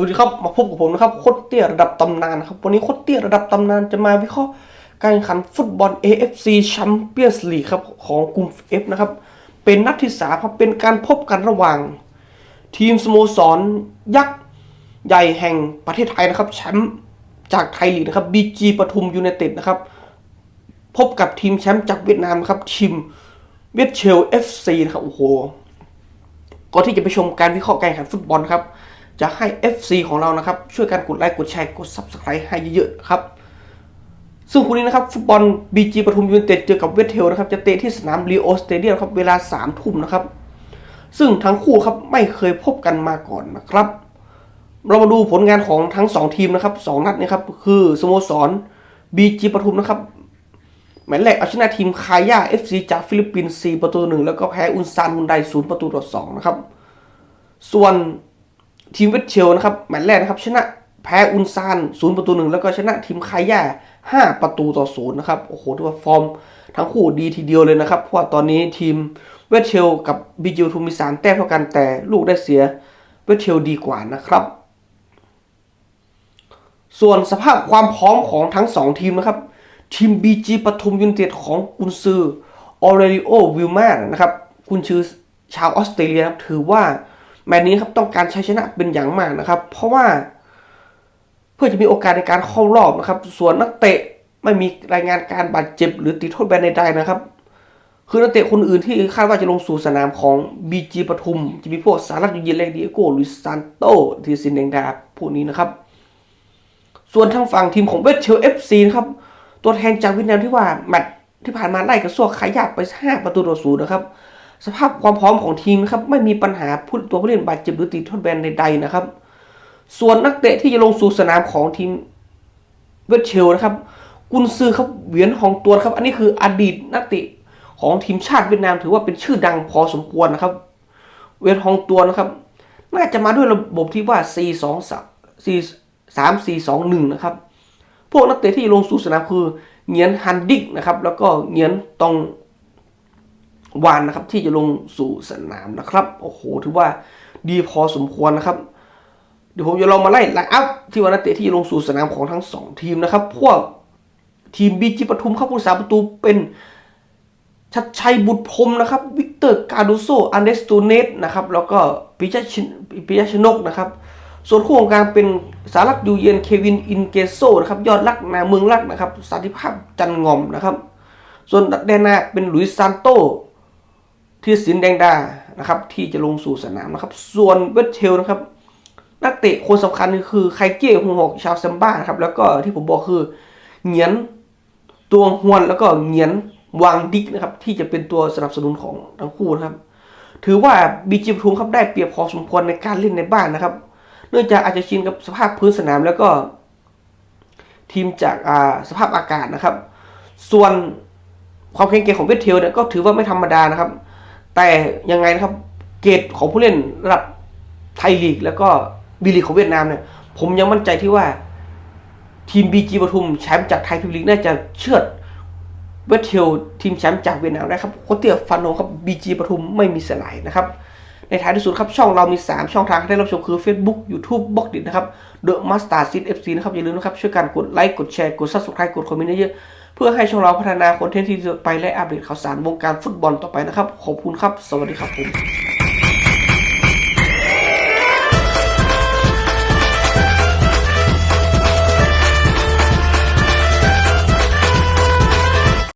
วัสดีครับมาพบกับผมนะครับโคตรเตี้ยระดับตำนานนะครับวันนี้โคตรเตี้ยระดับตำนานจะมาวิเคราะห์การแข่งขันฟุตบอล AFC Champions League ครับของกลุ่ม F นะครับเป็นนัดที่สามครับเป็นการพบกันระหว่าง ทีมสโมสร ยักษ์ใหญ่แห่งประเทศไทยนะครับแชมป์จากไทยลีกนะครับ BG ปทุมยูไนเต็ดนะครับพบกับทีมแชมป์จากเวียดนามนะครับทีมเวียดเชล FC นะครับโอ้โหก่อนที่จะไปชมการวิเคราะห์การแข่งขันฟุตบอลครับ จะให้ FC ของเรานะครับ ช่วยกันกดไลค์กดแชร์กด Subscribe ให้เยอะๆครับ ซึ่งคู่นี้นะครับ ฟุตบอล BG ปทุมยูไนเต็ดเจอกับเวทเทลนะครับ จะเตะที่สนามลีโอสเตเดียมครับ เวลา3ทุ่มนะครับ ซึ่งทั้งคู่ครับไม่เคยพบกันมาก่อนนะครับ เรามาดูผลงานของทั้ง 2 ทีมนะครับ 2 นัดนี้ครับ คือสโมสร BG ปทุมนะครับแมตช์แรกเอาชนะทีมคาย่า FC จากฟิลิปปินส์4ประตูต่อหนึ่งแล้วก็แพ้อุนซานมุนได0ประตูต่อ2นะครับ ส่วน ทีมเวทเชลนะครับแมตช์แรกนะครับชนะแพ้อุนซาน0ประตูหนึ่งแล้วก็ชนะทีมคาย่า5ประตูต่อ0นย์นะครับโอ้โหถือว่าฟอร์มทั้งคู่ดีทีเดียวเลยนะครับเพราะว่าตอนนี้ทีมเวทเชลกับบีจิวทูมีสามแต้มเท่ากันแต่ลูกได้เสียเวทเชลดีกว่านะครับ ส่วนสภาพความพร้อมของทั้ง2ทีมนะครับทีม BG ปทุมยูนเต็ดของกุนซือออเรลิโอวิลมานะครับกุนชื่อชาวออสเตรเลียถือว่า แมตช์นี้ครับต้องการใช้ชนะเป็นอย่างมากนะครับ เพราะว่า เพื่อจะมีโอกาสในการเข้ารอบนะครับ ส่วนนักเตะไม่มีรายงานการบาดเจ็บหรือติดโทษแบนใดๆนะครับ คือนักเตะคนอื่นที่คาดว่าจะลงสู่สนามของ BG ปทุม จะมีพวกสารัตยูเยนเลกดิโก้ลุยซานโตทีซินเดงดาพวกนี้นะครับ ส่วนทางฝั่งทีมของเวสเชลเอฟซีนะครับตัวแทนจากเวียดนามที่ว่าแมตช์ที่ผ่านมาไล่กับซัวขายาไป 5 ประตูต่อศูนย์นะครับ สภาพความพร้อมของทีมครับไม่มีปัญหาผู้ตัวผู้เล่นบาดเจ็บหรือติดโทษแบนใดๆนะครับ ส่วนนักเตะที่จะลงสู่สนามของทีมเวสเชลนะครับ กุนซือครับเหวียนหองตัวครับ อันนี้คืออดีตนักเตะของทีมชาติเวียดนามถือว่าเป็นชื่อดังพอสมควรนะครับ เวียนหองตัวนะครับ น่าจะมาด้วยระบบที่ว่า 4 2 4 3 4 2 1 นะครับ พวกนักเตะที่ลงสู่สนามคือเงียนฮันดิกนะครับ แล้วก็เงียนตอง วานนะครับที่จะลงสู่สนามนะครับ โอ้โห ถือว่าดีพอสมควรนะครับ เดี๋ยวผมจะลองมาไล่ไลน์อัพที่ว่านักเตะที่ลงสู่สนามของทั้งสองทีมนะครับ พวกทีมบีจีปทุมเข้าผู้สาประตูเป็นชัดชัยบุตรพรมนะครับ วิกเตอร์กาโดโซอันเดสตูเนตนะครับ แล้วก็ปิยะชินปิยะชนกนะครับ ส่วนคู่ของกลางเป็นสารักยูเยนเควินอินเกโซนะครับ ยอดรักนาเมืองรักนะครับสันติภาพจันงอมนะครับ ส่วนแดนหน้าเป็นหลุยส์ซานโต ทีสินแดงดานะครับ ที่จะลงสู่สนามนะครับ ส่วนเวสเทลนะครับ นักเตะคนสำคัญคือไคเก้ฮงหอกชาวเซมบ้านครับ แล้วก็ที่ผมบอกคือเหงียนตัวฮวนแล้วก็เหงียนวางดิกนะครับ ที่จะเป็นตัวสนับสนุนของทั้งคู่นะครับ ถือว่าบีจีปทุมครับได้เปรียบพอสมควรในการเล่นในบ้านนะครับ เนื่องจากอาจจะชินกับสภาพพื้นสนามแล้วก็ ทีมจากาสภาพอากาศนะครับ ส่วนความแข็งแกร่งของเวทเทลเนี่ยก็ถือว่าไม่ธรรมดานะครับ แต่ยังไงนะครับเกรดของผู้เล่นระดับไทยลีก แล้วก็บีลีกของเวียดนามเนี่ย ผมยังมั่นใจที่ว่า ทีมบีจีปทุมแชมป์จากไทยพรีเมียร์ลีกน่าจะเชือดเวทเทลทีมแชมป์จากเวียดนามได้ครับโคตรเตียฟันโนครับบีจีปทุมไม่มีสลายนะครับในท้ายที่สุดครับ ช่องเรามี 3 ช่องทางให้ได้รับชมคือ Facebook YouTube b l o g d i t นะครับ The Master Seed FC นะครับ อย่าลืมนะครับ ช่วยกันกดไลค์กดแชร์กด Subscribe กดคอมเมนต์เยอะๆ เพื่อให้ช่องเราพัฒนาคอนเทนต์ที่ที่ไปและอัปเดตข่าวสารวงการฟุตบอลต่อไปนะครับ ขอบคุณครับ สวัสดีครับผม